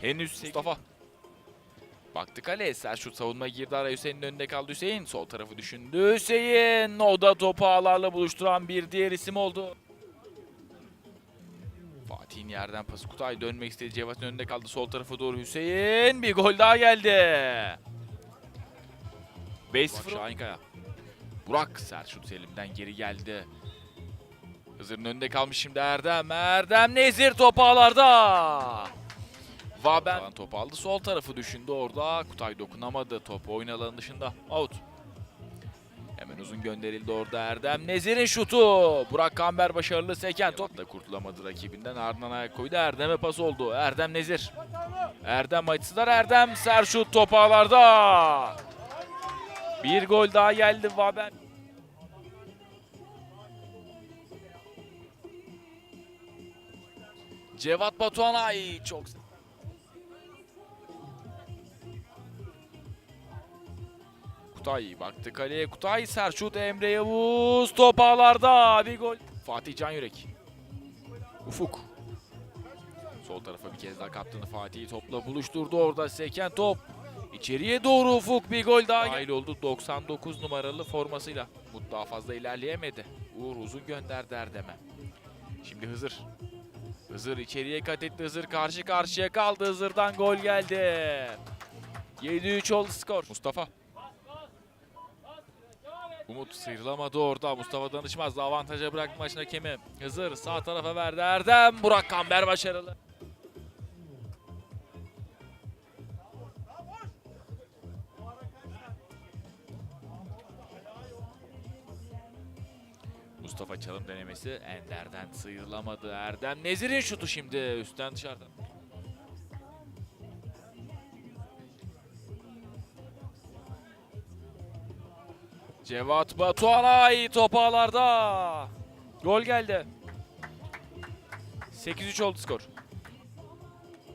Henüz Mustafa. Baktı kaleye. Selçuk savunma girdi araya. Hüseyin'in önünde kaldı Hüseyin. Sol tarafı düşündü. Hüseyin. O da topu ağlarla buluşturan bir diğer isim oldu. Fatih'in yerden pası Kutay dönmek istedi. Cevat'ın önünde kaldı. Sol tarafa doğru Hüseyin. Bir gol daha geldi. 5-0 Şahinkaya. Burak Selçuk Selim'den geri geldi. Hızır'ın önünde kalmış şimdi Erdem. Erdem Nezir topu ağlarda. Vaben topu aldı. Sol tarafı düşündü orada. Kutay dokunamadı. Topu oyun alanı dışında. Out. Hemen uzun gönderildi orada Erdem. Nezir'in şutu. Burak Kamber başarılı seken top da kurtulamadı rakibinden. Ardından ayak koydu. Erdem'e pas oldu. Erdem Nezir. Erdem açısından Erdem. Serşut topu ağlarda. Bir gol daha geldi Vaben. Cevat Batuhan ay çok Kutay baktı kaleye. Kutay Serşut Emre Yavuz top ağlarda bir gol. Fatih Can Yürek. Ufuk. Sol tarafa bir kez daha kaptığını Fatih'i topla buluşturdu orada seken top. İçeriye doğru Ufuk bir gol daha dahil oldu 99 numaralı formasıyla. Mut daha fazla ilerleyemedi. Uğur uzun gönderdi Erdem'e. Şimdi Hızır. Hızır içeriye kat etti. Hızır karşı karşıya kaldı. Hızır'dan gol geldi. 7-3 oldu skor. Mustafa. Umut sıyrılamadı orada. Mustafa Danışmaz avantaja bıraktı maçın hakemi. Hızır sağ tarafa verdi. Erdem. Burak Kamber başarılı. Mustafa çalım denemesi Ender'den sıyrılamadı. Erdem Nezir'in şutu şimdi üstten dışarıdan. Cevat Batuhanay top ağlarda. Gol geldi. 8-3 oldu skor.